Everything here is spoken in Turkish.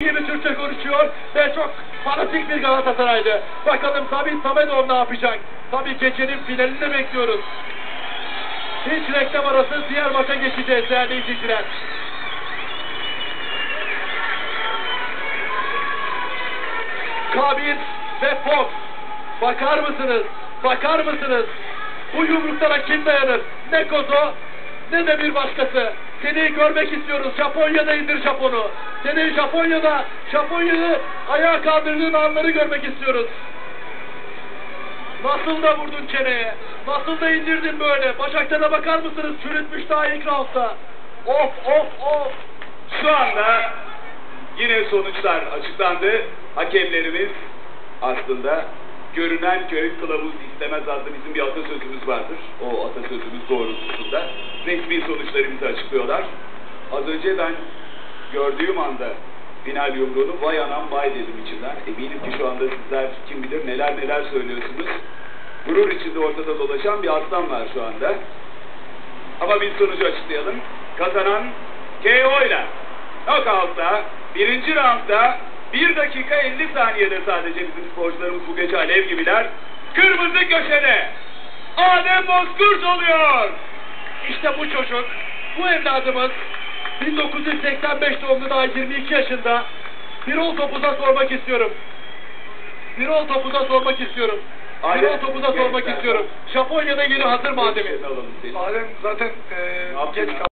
gibi Türkçe konuşuyor ve çok fanatik bir Galatasaraylı. Bakalım Sabit Samedov ne yapacak? Tabii gecenin finalini bekliyoruz. Hiç reklam arası diğer maça geçeceğiz değerli izleyiciler. Kabil ve Fox. Bakar mısınız? Bakar mısınız? Bu yumruklara kim dayanır? Ne Kozo ne de bir başkası. Seni görmek istiyoruz. Japonya'da indir Japon'u. Seni Japonya'da, Japonya'yı ayağa kaldırdığın anları görmek istiyoruz. Nasıl da vurdun çeneye? Nasıl da indirdin böyle? Başaklarına bakar mısınız? Çürütmüş daha ilk roundda. Of of of. Şu anda yine sonuçlar açıklandı. Hakemlerimiz aslında görünen köy kılavuz istemez adlı bizim bir atasözümüz vardır. O atasözümüz doğrultusunda resmi sonuçlarımızı açıklıyorlar. Az önce ben gördüğüm anda final yumruğunu vay anam vay dedim içimden. Eminim ki şu anda sizler kim bilir neler neler söylüyorsunuz. Gurur içinde ortada dolaşan bir aslan var şu anda. Ama biz sonucu açıklayalım. Kazanan KO ile knockout'ta birinci roundda 1 dakika 50 saniyede sadece bizim sporcularımız bu gece alev gibiler. Kırmızı köşede Adem Bozkurt oluyor. İşte bu çocuk, bu evladımız 1985 doğumlu daha 22 yaşında. Birol topuza sormak istiyorum. Birol topuza sormak istiyorum. Birol topuza sormak istiyorum. Japonya'da yeri hazır seni. Adem zaten yaptın geç kaldı.